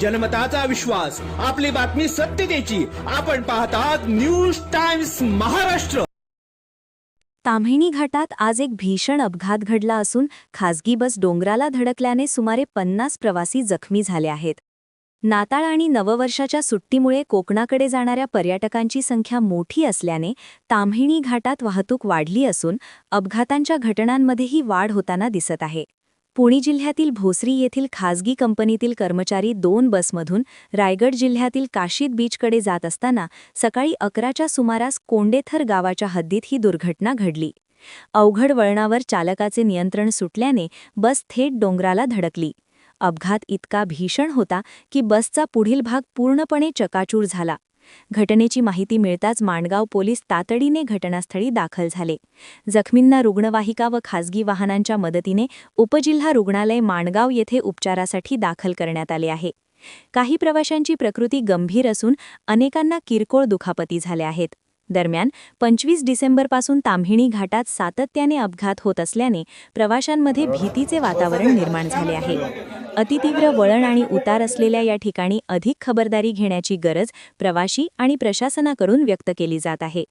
जनमताचा विश्वास आपली बातमी सत्यतेची आपण पाहतात न्यूज टाइम्स महाराष्ट्र. ताम्हिणी घाटात आज एक भीषण अपघात घडला असून खासगी बस डोंगराला धडकल्याने सुमारे पन्नास प्रवासी जखमी झाले आहेत. नाताळ आणि नववर्षाच्या सुट्टीमुळे कोकणाकडे जाणाऱ्या पर्यटकांची संख्या मोठी असल्याने ताम्हिणी घाटात वाहतूक वाढली असून अपघातांच्या घटनांमध्येही वाढ होताना दिसत आहे. पुणे जिल्ह्यातील भोसरी येथील खासगी कंपनीतील कर्मचारी दोन बसमधून रायगड जिल्ह्यातील काशीद बीचकडे जात असताना सकाळी अकराच्या सुमारास कोंडेथर गावाच्या हद्दीत ही दुर्घटना घडली. अवघड वळणावर चालकाचे नियंत्रण सुटल्याने बस थेट डोंगराला धडकली. अपघात इतका भीषण होता की बसचा पुढील भाग पूर्णपणे चकाचूर झाला. घटनेची माहिती मिळताच माणगाव पोलीस तातडीने घटनास्थळी दाखल झाले. जखमींना रुग्णवाहिका व खासगी वाहनांच्या मदतीने उपजिल्हा रुग्णालय माणगाव येथे उपचारासाठी दाखल करण्यात आले आहे. काही प्रवाशांची प्रकृती गंभीर असून अनेकांना किरकोळ दुखापती झाल्या आहेत. दरम्यान पंचवीस डिसेंबरपासून ताम्हिणी घाटात सातत्याने अपघात होत असल्याने प्रवाशांमध्ये भीतीचे वातावरण निर्माण झाले आहे. अतितीव्र वळण आणि उतार असलेल्या या ठिकाणी अधिक खबरदारी घेण्याची गरज प्रवाशी आणि प्रशासनाकडून व्यक्त केली जात आहे.